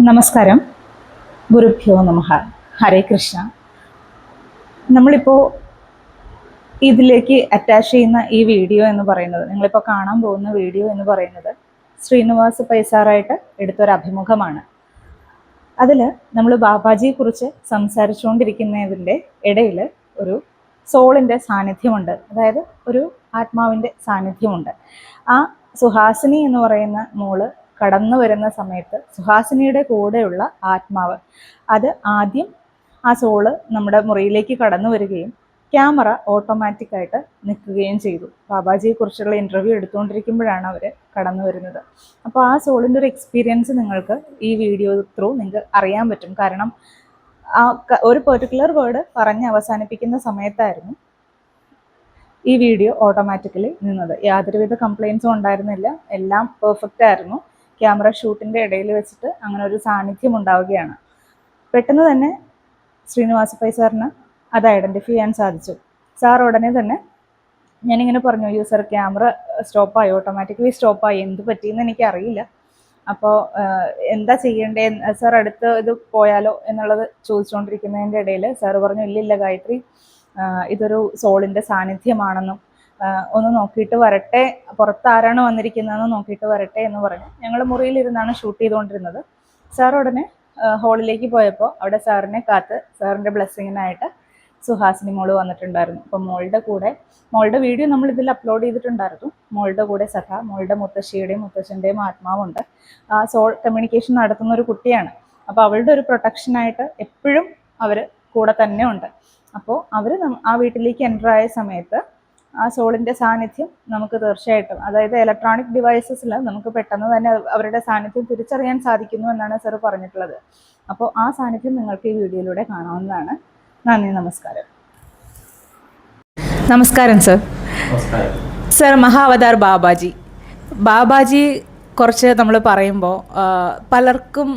നമസ്കാരം. ഗുരുഭ്യോ നമഹ ഹരേ കൃഷ്ണ. നമ്മളിപ്പോൾ ഇതിലേക്ക് അറ്റാച്ച് ചെയ്യുന്ന ഈ വീഡിയോ എന്ന് പറയുന്നത് നിങ്ങളിപ്പോൾ കാണാൻ പോകുന്ന വീഡിയോ എന്ന് പറയുന്നത് ശ്രീനിവാസ് പൈസാറായിട്ട് എടുത്തൊരു അഭിമുഖമാണ്. അതിൽ നമ്മൾ ബാബാജിയെക്കുറിച്ച് സംസാരിച്ചുകൊണ്ടിരിക്കുന്നതിന്റെ ഇടയിൽ ഒരു സോളിന്റെ സാന്നിധ്യമുണ്ട്. അതായത് ഒരു ആത്മാവിന്റെ സാന്നിധ്യമുണ്ട്. ആ സുഹാസിനി എന്ന് പറയുന്ന മോൾ കടന്നു വരുന്ന സമയത്ത് സുഹാസിനിയുടെ കൂടെയുള്ള ആത്മാവ്. അത് ആദ്യം ആ സോൾ നമ്മുടെ മുറിയിലേക്ക് കടന്നു വരികയും ക്യാമറ ഓട്ടോമാറ്റിക്കായിട്ട് നിൽക്കുകയും ചെയ്തു. ബാബാജിയെക്കുറിച്ചുള്ള ഇന്റർവ്യൂ എടുത്തുകൊണ്ടിരിക്കുമ്പോഴാണ് അവർ കടന്നു വരുന്നത്. അപ്പോൾ ആ സോളിന്റെ ഒരു എക്സ്പീരിയൻസ് നിങ്ങൾക്ക് ഈ വീഡിയോ ത്രൂ നിങ്ങൾക്ക് അറിയാൻ പറ്റും. കാരണം ആ ഒരു പെർട്ടിക്കുലർ വേർഡ് പറഞ്ഞ് അവസാനിപ്പിക്കുന്ന സമയത്തായിരുന്നു ഈ വീഡിയോ ഓട്ടോമാറ്റിക്കലി നിന്നത്. യാതൊരുവിധ കംപ്ലയിൻസും ഉണ്ടായിരുന്നില്ല. എല്ലാം പെർഫെക്റ്റ് ആയിരുന്നു. ക്യാമറ ഷൂട്ടിന്റെ ഇടയിൽ വെച്ചിട്ട് അങ്ങനെ ഒരു സാന്നിധ്യം ഉണ്ടാവുകയാണ്. പെട്ടെന്ന് തന്നെ ശ്രീനിവാസ പൈ സാറിന് അത് ഐഡന്റിഫൈ ചെയ്യാൻ സാധിച്ചു. സാർ ഉടനെ തന്നെ ഞാനിങ്ങനെ പറഞ്ഞു അയ്യോ സാർ ക്യാമറ സ്റ്റോപ്പായി ഓട്ടോമാറ്റിക്കലി സ്റ്റോപ്പായി എന്ത് പറ്റിയെന്ന് എനിക്ക് അറിയില്ല അപ്പോൾ എന്താ ചെയ്യേണ്ടേ? സാർ അടുത്ത് ഇത് പോയാലോ? എന്നുള്ളത് ചോദിച്ചുകൊണ്ടിരിക്കുന്നതിന്റെ ഇടയിൽ സാർ പറഞ്ഞു ഇല്ലില്ല ഗായത്രി ഇതൊരു സോളിന്റെ സാന്നിധ്യമാണെന്നും ഒന്ന് നോക്കിയിട്ട് വരട്ടെ പുറത്ത് ആരാണ് വന്നിരിക്കുന്നതെന്ന് നോക്കിയിട്ട് വരട്ടെ എന്ന് പറഞ്ഞു. ഞങ്ങൾ മുറിയിലിരുന്നാണ് ഷൂട്ട് ചെയ്തുകൊണ്ടിരുന്നത്. സാർ ഉടനെ ഹോളിലേക്ക് പോയപ്പോൾ അവിടെ സാറിനെ കാത്ത് സാറിന്റെ ബ്ലെസ്സിങ്ങിനായിട്ട് സുഹാസിനി മോൾ വന്നിട്ടുണ്ടായിരുന്നു. അപ്പം മോളുടെ കൂടെ മോളുടെ വീഡിയോ നമ്മൾ ഇതിൽ അപ്ലോഡ് ചെയ്തിട്ടുണ്ടായിരുന്നു. മോളുടെ കൂടെ സഖ മോളുടെ മുത്തശ്ശിയുടെയും മുത്തശ്ശന്റെയും ആത്മാവുണ്ട്. ആ സോൾ കമ്മ്യൂണിക്കേഷൻ നടത്തുന്ന ഒരു കുട്ടിയാണ്. അപ്പോൾ അവളുടെ ഒരു പ്രൊട്ടക്ഷനായിട്ട് എപ്പോഴും അവർ കൂടെ തന്നെ ഉണ്ട്. അപ്പോൾ അവർ ആ വീട്ടിലേക്ക് എന്റർ ആയ സമയത്ത് ആ സോളിന്റെ സാന്നിധ്യം നമുക്ക് തീർച്ചയായിട്ടും അതായത് ഇലക്ട്രോണിക് ഡിവൈസസിൽ നമുക്ക് പെട്ടെന്ന് തന്നെ അവരുടെ സാന്നിധ്യം തിരിച്ചറിയാൻ സാധിക്കുന്നു എന്നാണ് സർ പറഞ്ഞിട്ടുള്ളത്. അപ്പോൾ ആ സാന്നിധ്യം നിങ്ങൾക്ക് ഈ വീഡിയോയിലൂടെ കാണാവുന്നതാണ്. നന്ദി നമസ്കാരം. നമസ്കാരം സർ സർ മഹാവതാർ ബാബാജി. ബാബാജി കുറച്ച് നമ്മൾ പറയുമ്പോൾ പലർക്കും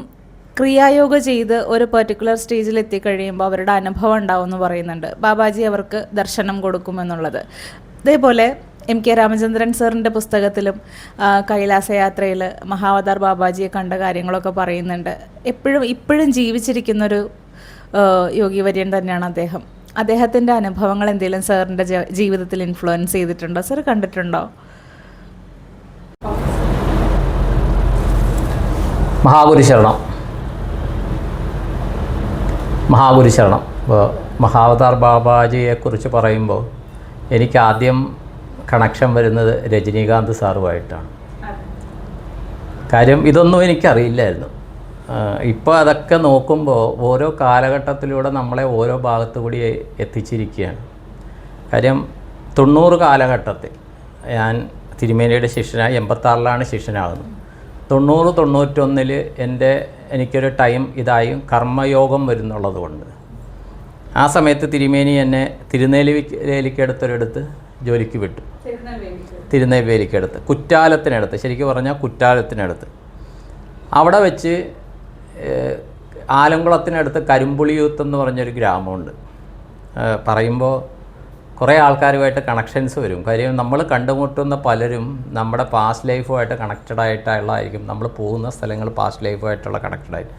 ക്രിയായോഗ ചെയ്ത് ഒരു പെർട്ടിക്കുലർ സ്റ്റേജിൽ എത്തിക്കഴിയുമ്പോൾ അവരുടെ അനുഭവം ഉണ്ടാവും എന്ന് പറയുന്നുണ്ട്. ബാബാജി അവർക്ക് ദർശനം കൊടുക്കുമെന്നുള്ളത് അതേപോലെ എം കെ രാമചന്ദ്രൻ സാറിന്റെ പുസ്തകത്തിലും കൈലാസയാത്രയിൽ മഹാവതാർ ബാബാജിയെ കണ്ട കാര്യങ്ങളൊക്കെ പറയുന്നുണ്ട്. എപ്പോഴും ഇപ്പോഴും ജീവിച്ചിരിക്കുന്നൊരു യോഗിവര്യൻ യോഗി വര്യൻ തന്നെയാണ് അദ്ദേഹം. അദ്ദേഹത്തിന്റെ അനുഭവങ്ങൾ എന്തെങ്കിലും സാറിന്റെ ജീവിതത്തിൽ ഇൻഫ്ലുവൻസ് ചെയ്തിട്ടുണ്ടോ? സാർ കണ്ടിട്ടുണ്ടോ? മഹാഗുരു ശരണം മഹാഗുരു ശരണം ഇപ്പോൾ മഹാവതാർ ബാബാജിയെക്കുറിച്ച് പറയുമ്പോൾ എനിക്ക് ആദ്യം കണക്ഷൻ വരുന്നത് രജനീകാന്ത് സാറുമായിട്ടാണ്. കാര്യം ഇതൊന്നും എനിക്കറിയില്ലായിരുന്നു. ഇപ്പോൾ അതൊക്കെ നോക്കുമ്പോൾ ഓരോ കാലഘട്ടത്തിലൂടെ നമ്മളെ ഓരോ ഭാഗത്തു കൂടി എത്തിച്ചിരിക്കുകയാണ്. കാര്യം തൊണ്ണൂറ് കാലഘട്ടത്തിൽ ഞാൻ തിരുമേനിയുടെ ശിഷ്യനായി എൺപത്താറിലാണ് ശിഷ്യനാകുന്നത്. തൊണ്ണൂറ് തൊണ്ണൂറ്റൊന്നിൽ എന്റെ എനിക്കൊരു ടൈം ഇതായി കർമ്മയോഗം വരുന്നുള്ളത് കൊണ്ട്. ആ സമയത്ത് തിരുമേനി എന്നെ തിരുനെല്ലിക്കടുത്തൊരിടത്ത് ജോലിക്ക് വിട്ടു. തിരുനെല്ലിക്കടുത്ത് കുറ്റാലത്തിനടുത്ത്. ശരിക്കും പറഞ്ഞാൽ കുറ്റാലത്തിനടുത്ത്. അവിടെ വെച്ച് ആലങ്കുളത്തിനടുത്ത് കരിമ്പുളിയൂത്ത് എന്ന് പറഞ്ഞൊരു ഗ്രാമമുണ്ട്. പറയുമ്പോൾ കുറേ ആൾക്കാരുമായിട്ട് കണക്ഷൻസ് വരും. കാര്യം നമ്മൾ കണ്ടുമുട്ടുന്ന പലരും നമ്മുടെ പാസ്റ്റ് ലൈഫുമായിട്ട് കണക്റ്റഡ് ആയിട്ടുള്ളതായിരിക്കും നമ്മൾ പോകുന്ന സ്ഥലങ്ങൾ പാസ്റ്റ് ലൈഫുമായിട്ടുള്ള കണക്റ്റഡ് ആയിട്ട്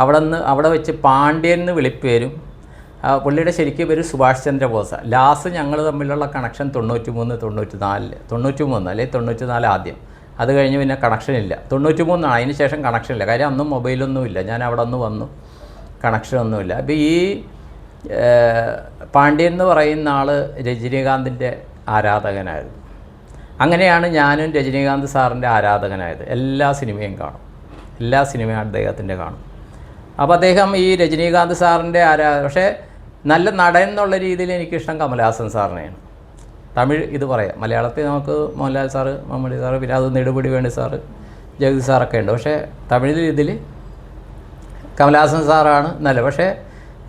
അവിടെ നിന്ന് അവിടെ വെച്ച് പാണ്ഡ്യൻ എന്ന് വിളിപ്പേരും പുള്ളിയുടെ ശരിക്കും പേര് സുഭാഷ് ചന്ദ്രബോസ്. ലാസ്റ്റ് ഞങ്ങൾ തമ്മിലുള്ള കണക്ഷൻ തൊണ്ണൂറ്റി മൂന്ന് തൊണ്ണൂറ്റി നാലിൽ തൊണ്ണൂറ്റി മൂന്ന് അല്ലെങ്കിൽ തൊണ്ണൂറ്റി നാല് ആദ്യം. അത് കഴിഞ്ഞ് പിന്നെ കണക്ഷൻ ഇല്ല. തൊണ്ണൂറ്റി മൂന്നാണ് അതിന് ശേഷം കണക്ഷൻ ഇല്ല. കാര്യം അന്നും മൊബൈലൊന്നുമില്ല ഞാൻ അവിടെ നിന്ന് വന്നു. കണക്ഷനൊന്നുമില്ല അപ്പോൾ ഈ പാണ്ഡ്യൻ എന്ന് പറയുന്ന ആൾ രജനീകാന്തിന്റെ ആരാധകനായിരുന്നു. അങ്ങനെയാണ് ഞാനും രജനീകാന്ത് സാറിന്റെ ആരാധകനായത്. എല്ലാ സിനിമയും കാണും. എല്ലാ സിനിമയും അദ്ദേഹത്തിന്റെ കാണും. അപ്പോൾ അദ്ദേഹം ഈ രജനീകാന്ത് സാറിന്റെ ആരാ പക്ഷേ നല്ല നടൻ എന്നുള്ള രീതിയിൽ എനിക്കിഷ്ടം കമലഹാസൻ സാറിനെയാണ്. തമിഴ് ഇത് പറയാം. മലയാളത്തിൽ നമുക്ക് മോഹൻലാൽ സാറ് മമ്മൂട്ടി സാറ് അത് നെടുപടി വേണ്ടി സാറ് ജഗതി സാറൊക്കെ ഉണ്ട്. പക്ഷേ തമിഴിൽ ഇതിൽ കമലഹാസൻ സാറാണ് നല്ല പക്ഷേ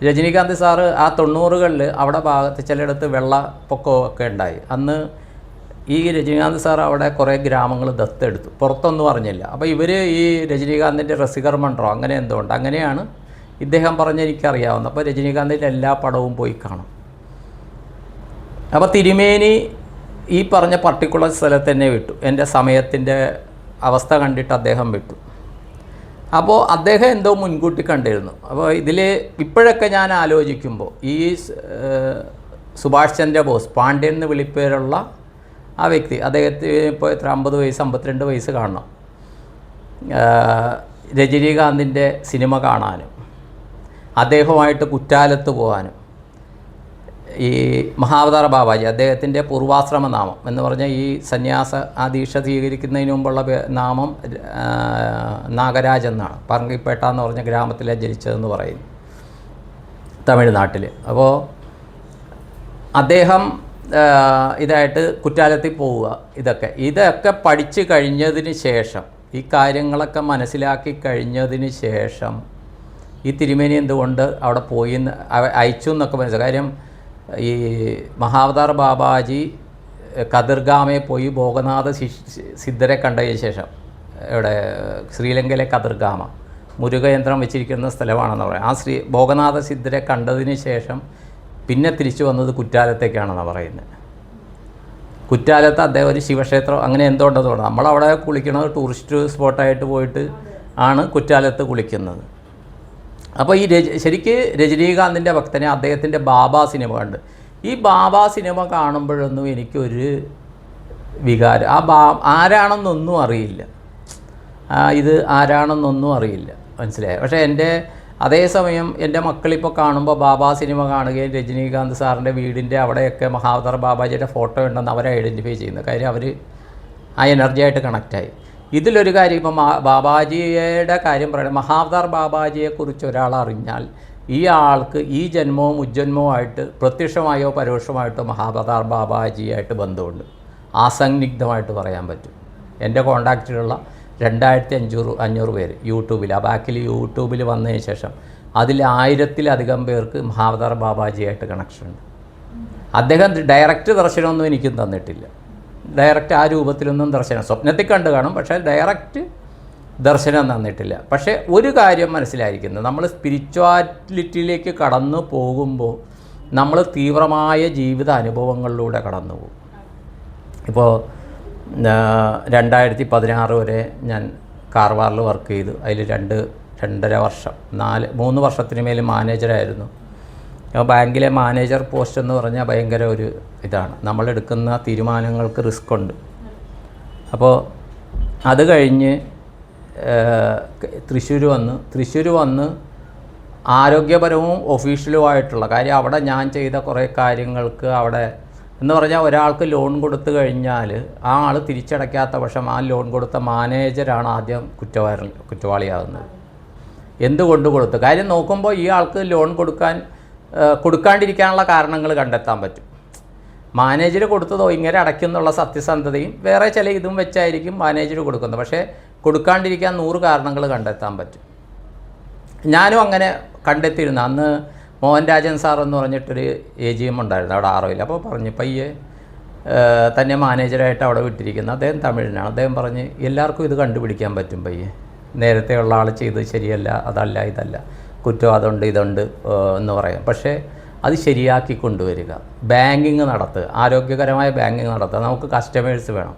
രജനീകാന്ത് സാറ് ആ തൊണ്ണൂറുകളിൽ അവിടെ ഭാഗത്ത് ചിലയിടത്ത് വെള്ളപ്പൊക്കമൊക്കെ ഉണ്ടായി. അന്ന് ഈ രജനീകാന്ത് സാർ അവിടെ കുറേ ഗ്രാമങ്ങൾ ദത്തെടുത്തു. പുറത്തൊന്നും അറിഞ്ഞില്ല. അപ്പോൾ ഇവർ ഈ രജനീകാന്തിന്റെ റസികർ മണ്ടറോ അങ്ങനെ എന്തോ ഉണ്ട്. അങ്ങനെയാണ് ഇദ്ദേഹം പറഞ്ഞ എനിക്കറിയാവുന്നത്. അപ്പോൾ രജനീകാന്തിന്റെ എല്ലാ പടവും പോയി കാണും. അപ്പോൾ തിരുമേനി ഈ പറഞ്ഞ പർട്ടിക്കുലർ സ്ഥലത്ത് തന്നെ വിട്ടു. എന്റെ സമയത്തിന്റെ അവസ്ഥ കണ്ടിട്ട് അദ്ദേഹം വിട്ടു. അപ്പോൾ അദ്ദേഹം എന്തോ മുൻകൂട്ടി കണ്ടിരുന്നു. അപ്പോൾ ഇതിൽ ഇപ്പോഴൊക്കെ ഞാൻ ആലോചിക്കുമ്പോൾ ഈ സുഭാഷ് ചന്ദ്ര ബോസ് പാണ്ഡ്യൻ എന്ന് വിളിപ്പേരുള്ള ആ വ്യക്തി അദ്ദേഹത്തിന് ഇപ്പോൾ എത്ര അമ്പത് വയസ്സ് അമ്പത്തിരണ്ട് വയസ്സ് കാണണം. രജനീകാന്തിന്റെ സിനിമ കാണാനും അദ്ദേഹവുമായിട്ട് കുറ്റാലത്ത് പോകാനും. ഈ മഹാവതാര ബാബാജി അദ്ദേഹത്തിന്റെ പൂർവാശ്രമ നാമം എന്ന് പറഞ്ഞാൽ ഈ സന്യാസ ആ ദീക്ഷ സ്വീകരിക്കുന്നതിന് മുമ്പുള്ള നാമം നാഗരാജ് എന്നാണ്. പറങ്കിപ്പേട്ട എന്ന് പറഞ്ഞ ഗ്രാമത്തിലെ ജനിച്ചതെന്ന് പറയുന്നു തമിഴ്നാട്ടിൽ അപ്പോൾ അദ്ദേഹം ഇതായിട്ട് കുറ്റാലത്തിൽ പോവുക ഇതൊക്കെ. ഇതൊക്കെ പഠിച്ചു കഴിഞ്ഞതിന് ശേഷം ഈ കാര്യങ്ങളൊക്കെ മനസ്സിലാക്കി കഴിഞ്ഞതിന് ശേഷം ഈ തിരുമേനി എന്തുകൊണ്ട് അവിടെ പോയി അയച്ചു എന്നൊക്കെ മനസ്സിലായി. കാര്യം ഈ മഹാവതാർ ബാബാജി കതിർഗാമയെ പോയി ഭോഗനാഥ സിദ്ധരെ കണ്ടതിന് ശേഷം ഇവിടെ ശ്രീലങ്കയിലെ കതിർഗാമ മുരുകയന്ത്രം വെച്ചിരിക്കുന്ന സ്ഥലമാണെന്ന് പറയുന്നത് ആ ശ്രീ ഭോഗനാഥ സിദ്ധരെ കണ്ടതിന് ശേഷം പിന്നെ തിരിച്ചു വന്നത് കുറ്റാലത്തേക്കാണെന്ന് പറയുന്നത്. കുറ്റാലത്ത് അദ്ദേഹം ഒരു ശിവക്ഷേത്രം അങ്ങനെ എന്തോ ഉണ്ടെന്ന് പറഞ്ഞു നമ്മളവിടെ കുളിക്കുന്നത് ടൂറിസ്റ്റ് സ്പോട്ടായിട്ട് പോയിട്ട് ആണ് കുറ്റാലത്ത് കുളിക്കുന്നത്. അപ്പോൾ ഈ രജ ശരിക്ക് രജനീകാന്തിന്റെ ഭക്തനെ അദ്ദേഹത്തിന്റെ ബാബ സിനിമ കണ്ട്. ഈ ബാബ സിനിമ കാണുമ്പോഴൊന്നും എനിക്കൊരു വികാരം. ആ ബാ ആരാണെന്നൊന്നും അറിയില്ല. ഇത് ആരാണെന്നൊന്നും അറിയില്ല. മനസ്സിലായോ? പക്ഷേ എന്റെ അതേസമയം എന്റെ മക്കളിപ്പോൾ കാണുമ്പോൾ ബാബ സിനിമ കാണുകയും രജനീകാന്ത് സാറിന്റെ വീടിന്റെ അവിടെയൊക്കെ മഹാവതാർ ബാബാജിയുടെ ഫോട്ടോ ഉണ്ടെന്ന് അവരെ ഐഡന്റിഫൈ ചെയ്യുന്നു കാര്യം അവർ ആ എനർജിയായിട്ട് കണക്റ്റായി. ഇതിലൊരു കാര്യം ഇപ്പം ബാബാജിയുടെ കാര്യം പറയുന്നത് മഹാവതാർ ബാബാജിയെക്കുറിച്ച് ഒരാൾ അറിഞ്ഞാൽ ഈ ആൾക്ക് ഈ ജന്മവും ഉജ്ജന്മവും ആയിട്ട് പ്രത്യക്ഷമായോ പരോക്ഷമായിട്ടോ മഹാവതാർ ബാബാജിയായിട്ട് ബന്ധമുണ്ട്. ആസന്നിഗ്ധമായിട്ട് പറയാൻ പറ്റും. എന്റെ കോണ്ടാക്റ്റിലുള്ള രണ്ടായിരത്തി അഞ്ഞൂറ് അഞ്ഞൂറ് പേര് യൂട്യൂബിൽ ആ ബാക്കിൽ യൂട്യൂബിൽ വന്നതിന് ശേഷം അതിൽ ആയിരത്തിലധികം പേർക്ക് മഹാവതാർ ബാബാജിയായിട്ട് കണക്ഷൻ ഉണ്ട്. അദ്ദേഹം ഡയറക്റ്റ് ദർശനമൊന്നും എനിക്കും തന്നിട്ടില്ല. ഡയറക്റ്റ് ആ രൂപത്തിലൊന്നും ദർശനം സ്വപ്നത്തിൽ കണ്ടു കാണും പക്ഷേ ഡയറക്റ്റ് ദർശനം തന്നിട്ടില്ല. പക്ഷേ ഒരു കാര്യം മനസ്സിലായിരിക്കുന്നത് നമ്മൾ സ്പിരിച്വാലിറ്റിയിലേക്ക് കടന്നു പോകുമ്പോൾ നമ്മൾ തീവ്രമായ ജീവിത അനുഭവങ്ങളിലൂടെ കടന്നു പോകും. ഇപ്പോൾ രണ്ടായിരത്തി പതിനാറ് വരെ ഞാൻ കാർവാറിൽ വർക്ക് ചെയ്തു. അതിൽ രണ്ട് രണ്ടര വർഷം നാല് മൂന്ന് വർഷത്തിന് മേൽ മാനേജറായിരുന്നു ബാങ്കിലെ മാനേജർ പോസ്റ്റ് എന്ന് പറഞ്ഞാൽ ഭയങ്കര ഒരു ഇതാണ്. നമ്മളെടുക്കുന്ന തീരുമാനങ്ങൾക്ക് റിസ്ക് ഉണ്ട്. അപ്പോൾ അത് കഴിഞ്ഞ് തൃശ്ശൂർ വന്ന് തൃശ്ശൂർ വന്ന് ആരോഗ്യപരവും ഒഫീഷ്യലുമായിട്ടുള്ള കാര്യം അവിടെ ഞാൻ ചെയ്ത കുറേ കാര്യങ്ങൾക്ക് അവിടെ എന്ന് പറഞ്ഞാൽ ഒരാൾക്ക് ലോൺ കൊടുത്തു കഴിഞ്ഞാൽ ആ ആൾ തിരിച്ചടയ്ക്കാത്ത പക്ഷം ആ ലോൺ കൊടുത്ത മാനേജരാണ് ആദ്യം കുറ്റവാളി കുറ്റവാളിയാകുന്നത് എന്തുകൊണ്ട് കൊടുത്തു? കാര്യം നോക്കുമ്പോൾ ഈ ആൾക്ക് ലോൺ കൊടുക്കാൻ കൊടുക്കാണ്ടിരിക്കാനുള്ള കാരണങ്ങൾ കണ്ടെത്താൻ പറ്റും. മാനേജർ കൊടുത്തതോ ഇങ്ങനെ അടയ്ക്കുന്നുള്ള സത്യസന്ധതയും വേറെ ചില ഇതും വെച്ചായിരിക്കും മാനേജർ കൊടുക്കുന്നത്. പക്ഷേ കൊടുക്കാണ്ടിരിക്കാൻ നൂറ് കാരണങ്ങൾ കണ്ടെത്താൻ പറ്റും. ഞാനും അങ്ങനെ കണ്ടെത്തിയിരുന്നു. അന്ന് മോഹൻരാജൻ സാർ എന്ന് പറഞ്ഞിട്ടൊരു എ ജി എം ഉണ്ടായിരുന്നു അവിടെ ആറോയിൽ. അപ്പോൾ പറഞ്ഞു പയ്യെ തന്നെ മാനേജറായിട്ട് അവിടെ വിട്ടിരിക്കുന്നു. അദ്ദേഹം തമിഴിനാണ്. അദ്ദേഹം പറഞ്ഞ് എല്ലാവർക്കും ഇത് കണ്ടുപിടിക്കാൻ പറ്റും പയ്യെ. നേരത്തെ ഉള്ള ആൾ ചെയ്തത് ശരിയല്ല അതല്ല ഇതല്ല. കുറ്റം അതുണ്ട് ഇതുണ്ട് എന്ന് പറയാം. പക്ഷേ അത് ശരിയാക്കി കൊണ്ടുവരിക. ബാങ്കിങ് നടത്തുക. ആരോഗ്യകരമായ ബാങ്കിങ് നടത്തുക. നമുക്ക് കസ്റ്റമേഴ്സ് വേണം.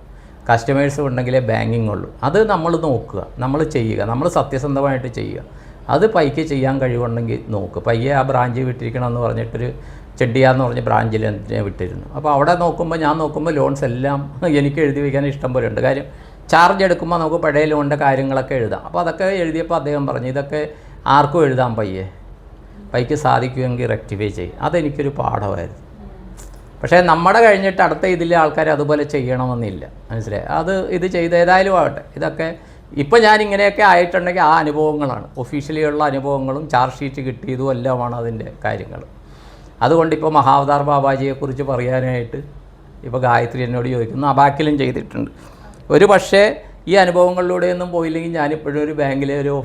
കസ്റ്റമേഴ്സ് ഉണ്ടെങ്കിലേ ബാങ്കിങ് ഉള്ളൂ. അത് നമ്മൾ നോക്കുക. നമ്മൾ ചെയ്യുക. നമ്മൾ സത്യസന്ധമായിട്ട് ചെയ്യുക. അത് പൈക്ക് ചെയ്യാൻ കഴിവുണ്ടെങ്കിൽ നോക്കുക പയ്യെ ആ ബ്രാഞ്ച് വിട്ടിരിക്കണം എന്ന് പറഞ്ഞിട്ടൊരു ചെട്ടിയാന്ന് പറഞ്ഞ ബ്രാഞ്ചിൽ എന്നെ വിട്ടിരുന്നു. അപ്പോൾ അവിടെ നോക്കുമ്പോൾ ഞാൻ നോക്കുമ്പോൾ ലോൺസ് എല്ലാം എനിക്ക് എഴുതി വയ്ക്കാൻ ഇഷ്ടം പോലെ ഉണ്ട്. കാര്യം ചാർജ് എടുക്കുമ്പോൾ നമുക്ക് പഴയ ലോണിന്റെ കാര്യങ്ങളൊക്കെ എഴുതാം. അപ്പോൾ അതൊക്കെ എഴുതിയപ്പോൾ അദ്ദേഹം പറഞ്ഞു ഇതൊക്കെ ആർക്കും എഴുതാൻ പയ്യെ. പൈക്ക് സാധിക്കുമെങ്കിൽ റെക്ടിഫൈ ചെയ്യും. അതെനിക്കൊരു പാഠമായിരുന്നു. പക്ഷേ നമ്മുടെ കഴിഞ്ഞിട്ട് അടുത്ത ഇതിലെ ആൾക്കാർ അതുപോലെ ചെയ്യണമെന്നില്ല. മനസ്സിലായി? അത് ഇത് ചെയ്ത് ഏതായാലും ആവട്ടെ. ഇതൊക്കെ ഇപ്പം ഞാൻ ഇങ്ങനെയൊക്കെ ആയിട്ടുണ്ടെങ്കിൽ ആ അനുഭവങ്ങളാണ്. ഒഫീഷ്യലിയുള്ള അനുഭവങ്ങളും ചാർജ് ഷീറ്റ് കിട്ടിയതും എല്ലാമാണ് അതിന്റെ കാര്യങ്ങൾ. അതുകൊണ്ട് ഇപ്പോൾ മഹാവതാർ ബാബാജിയെക്കുറിച്ച് പറയാനായിട്ട് ഇപ്പോൾ ഗായത്രി എന്നോട് ചോദിക്കുന്നു. അബാക്കിലും ചെയ്തിട്ടുണ്ട്. ഒരു പക്ഷേ ഈ അനുഭവങ്ങളിലൂടെയൊന്നും പോയില്ലെങ്കിൽ ഞാനിപ്പോഴും ഒരു ബാങ്കിലെ ഒരു